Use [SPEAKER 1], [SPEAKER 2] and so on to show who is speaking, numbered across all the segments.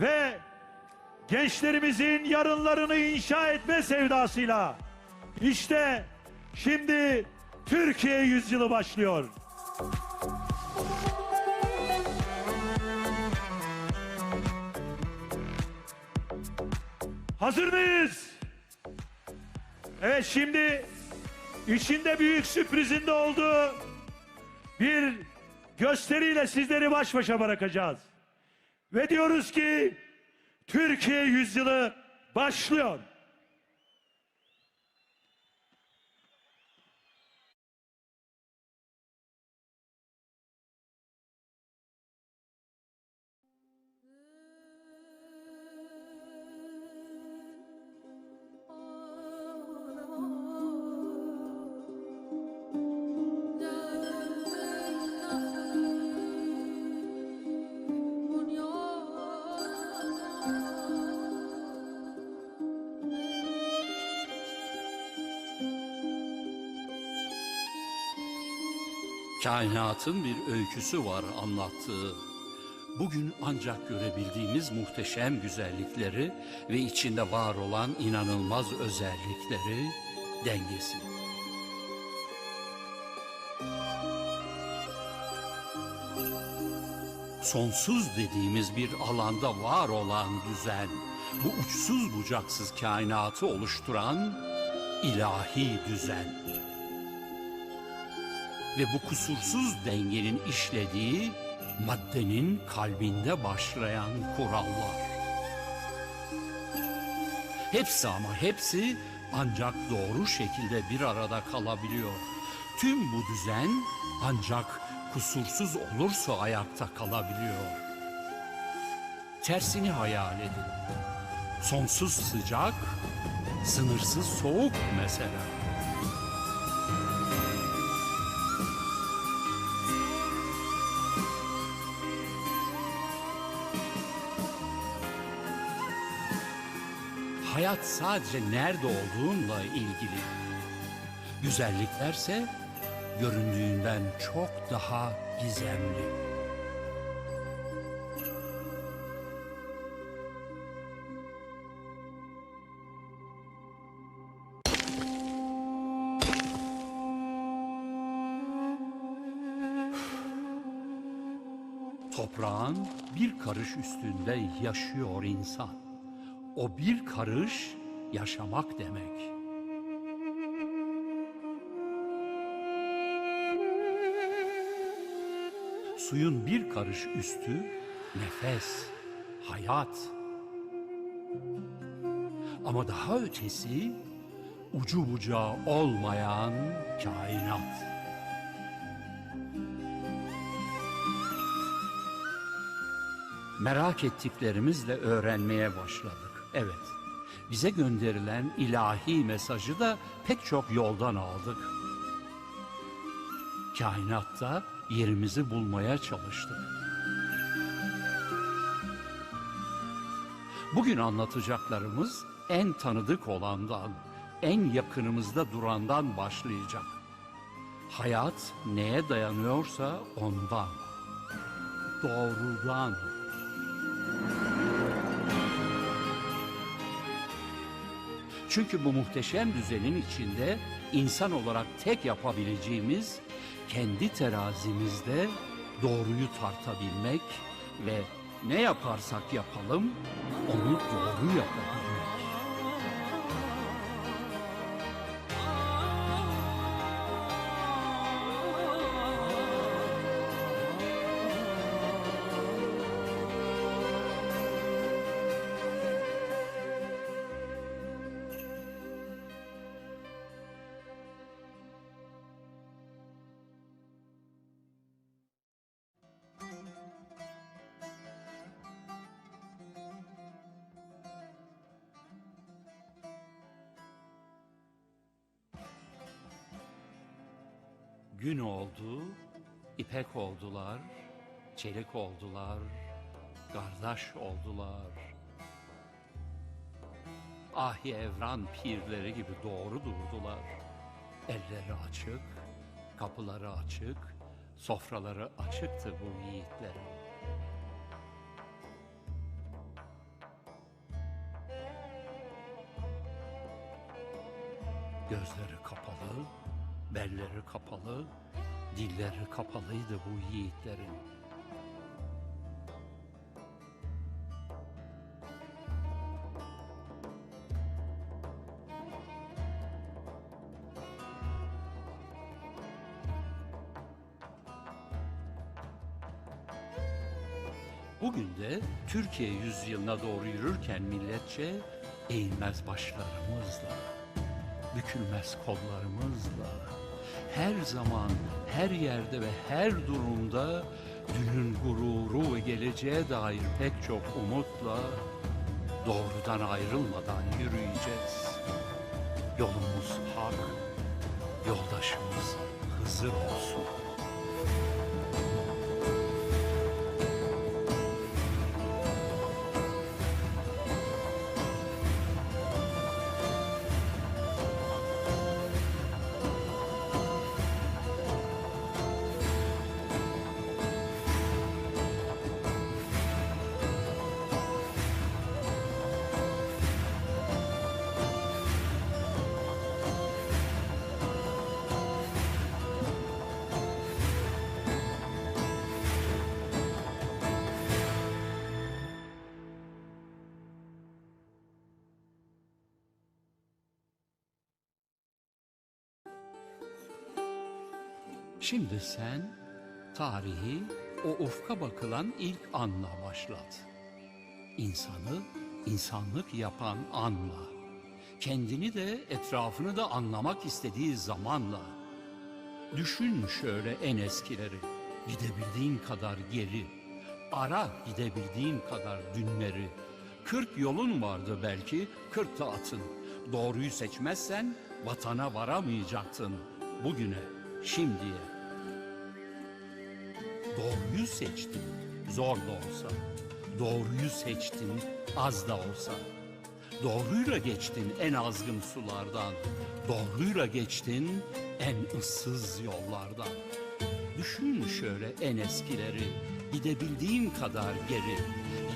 [SPEAKER 1] ve gençlerimizin yarınlarını inşa etme sevdasıyla işte şimdi Türkiye yüzyılı başlıyor. Hazır mıyız? Evet şimdi içinde büyük sürprizinde olduğu bir gösteriyle sizleri baş başa bırakacağız. Ve diyoruz ki Türkiye yüzyılı başlıyor.
[SPEAKER 2] Kainatın bir öyküsü var anlattığı. Bugün ancak görebildiğimiz muhteşem güzellikleri ve içinde var olan inanılmaz özellikleri, dengesi. Sonsuz dediğimiz bir alanda var olan düzen, bu uçsuz bucaksız kainatı oluşturan ilahi düzen ve bu kusursuz dengenin işlediği maddenin kalbinde başlayan kurallar. Hepsi ama hepsi ancak doğru şekilde bir arada kalabiliyor. Tüm bu düzen ancak kusursuz olursa ayakta kalabiliyor. Tersini hayal edin. Sonsuz sıcak, sınırsız soğuk mesela. Hayat sadece nerede olduğunla ilgili. Güzelliklerse göründüğünden çok daha gizemli. Toprağın bir karış üstünde yaşıyor insan. O bir karış yaşamak demek. Suyun bir karış üstü nefes, hayat. Ama daha ötesi ucu bucağı olmayan kainat. Merak ettiklerimizle öğrenmeye başladık. Evet, bize gönderilen ilahi mesajı da pek çok yoldan aldık. Kainatta yerimizi bulmaya çalıştık. Bugün anlatacaklarımız en tanıdık olandan, en yakınımızda durandan başlayacak. Hayat neye dayanıyorsa ondan, doğrudan. Çünkü bu muhteşem düzenin içinde insan olarak tek yapabileceğimiz kendi terazimizde doğruyu tartabilmek ve ne yaparsak yapalım onu doğru yapabilmek. Gün oldu, ipek oldular, çelik oldular, kardeş oldular. Ahi evran pirleri gibi doğru durdular. Elleri açık, kapıları açık, sofraları açıktı bu yiğitlerin. Gözleri belleri kapalı, dilleri kapalıydı bu yiğitlerin. Bugün de Türkiye yüzyılına doğru yürürken milletçe eğilmez başlarımızla, bükülmez kollarımızla, her zaman, her yerde ve her durumda dünün gururu ve geleceğe dair pek çok umutla doğrudan ayrılmadan yürüyeceğiz. Yolumuz hak, yoldaşımız Hızır olsun. Şimdi sen tarihi o ufka bakılan ilk anla başlat. İnsanı insanlık yapan anla. Kendini de etrafını da anlamak istediği zamanla. Düşün şöyle en eskileri. Gidebildiğin kadar geri. Ara gidebildiğin kadar dünleri. Kırk yolun vardı belki, kırk da atın. Doğruyu seçmezsen vatana varamayacaktın. Bugüne, şimdiye. Doğruyu seçtin, zor da olsa. Doğruyu seçtin, az da olsa. Doğruyla geçtin en azgın sulardan. Doğruyla geçtin en ıssız yollardan. Düşün şöyle en eskileri, gidebildiğin kadar geri.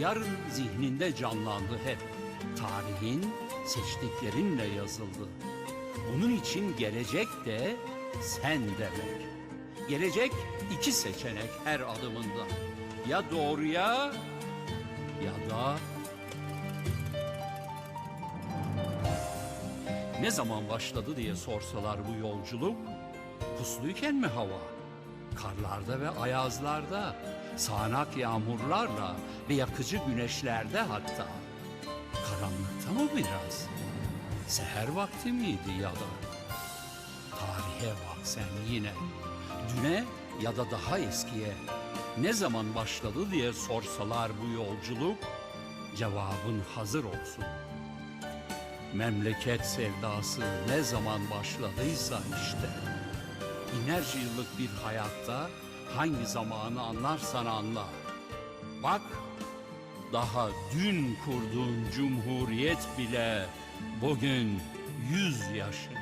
[SPEAKER 2] Yarın zihninde canlandı hep. Tarihin seçtiklerinle yazıldı. Bunun için gelecek de sen demek. Gelecek iki seçenek her adımında. Ya doğruya ya da ne zaman başladı diye sorsalar bu yolculuk, pusluyken mi hava? Karlarda ve ayazlarda, sağanak yağmurlarla ve yakıcı güneşlerde hatta. Karanlıkta mı biraz? Seher vakti miydi ya da? Tarihe bak sen yine. Düne ya da daha eskiye. Ne zaman başladı diye sorsalar bu yolculuk, cevabın hazır olsun. Memleket sevdası ne zaman başladıysa işte. Binlerce yıllık bir hayatta hangi zamanı anlarsan anla. Bak, daha dün kurduğun cumhuriyet bile bugün yüz yaşında.